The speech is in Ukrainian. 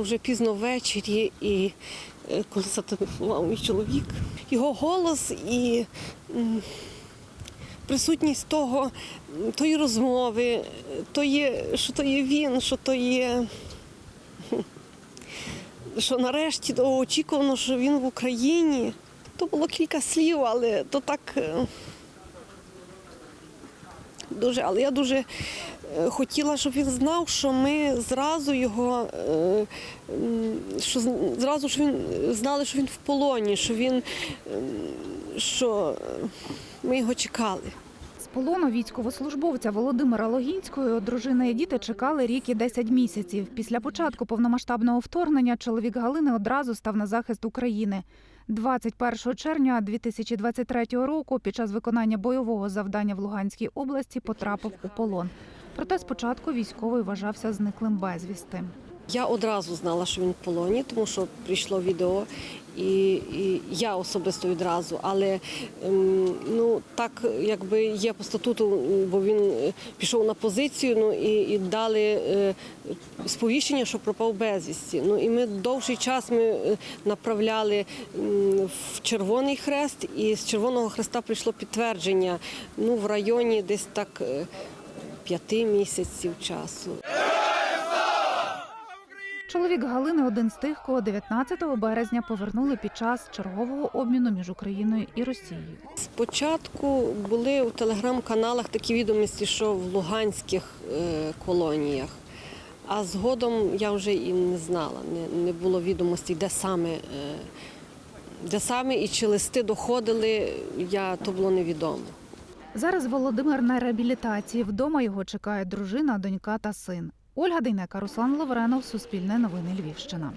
вже пізно ввечері, і е, коли зателефонував мій чоловік, його голос і присутність того, тої розмови, то є, що то є він, що то є. Що нарешті очікувано, що він в Україні. То було кілька слів, але то так е, дуже, але я дуже хотіла, щоб він знав, що ми зразу його, е, що зразу що він знали, що він в полоні, що він що ми його чекали. З полону військовослужбовця Володимира Логінського дружина і діти чекали рік і 10 місяців. Після початку повномасштабного вторгнення чоловік Галини одразу став на захист України. 21 червня 2023 року під час виконання бойового завдання в Луганській області потрапив у полон. Проте спочатку військовий вважався зниклим безвісти. Я одразу знала, що він в полоні, тому що прийшло відео, і, і я особисто відразу. Але ем, ну так якби є по статуту, бо він е, пішов на позицію, ну і, і дали е, сповіщення, що пропав безвісті. Ну і ми довший час ми е, направляли в Червоний Хрест, і з Червоного Хреста прийшло підтвердження ну в районі десь так е, п'яти місяців часу. Чоловік Галини один з тих, кого 19 березня повернули під час чергового обміну між Україною і Росією. Спочатку були у телеграм-каналах такі відомості, що в луганських е, колоніях, а згодом я вже і не знала, не, було відомостей, де саме, е, де саме і чи листи доходили, я, то було невідомо. Зараз Володимир на реабілітації. Вдома його чекає дружина, донька та син. Ольга Дейнека, Руслан Лавренов, Суспільне новини Львівщина.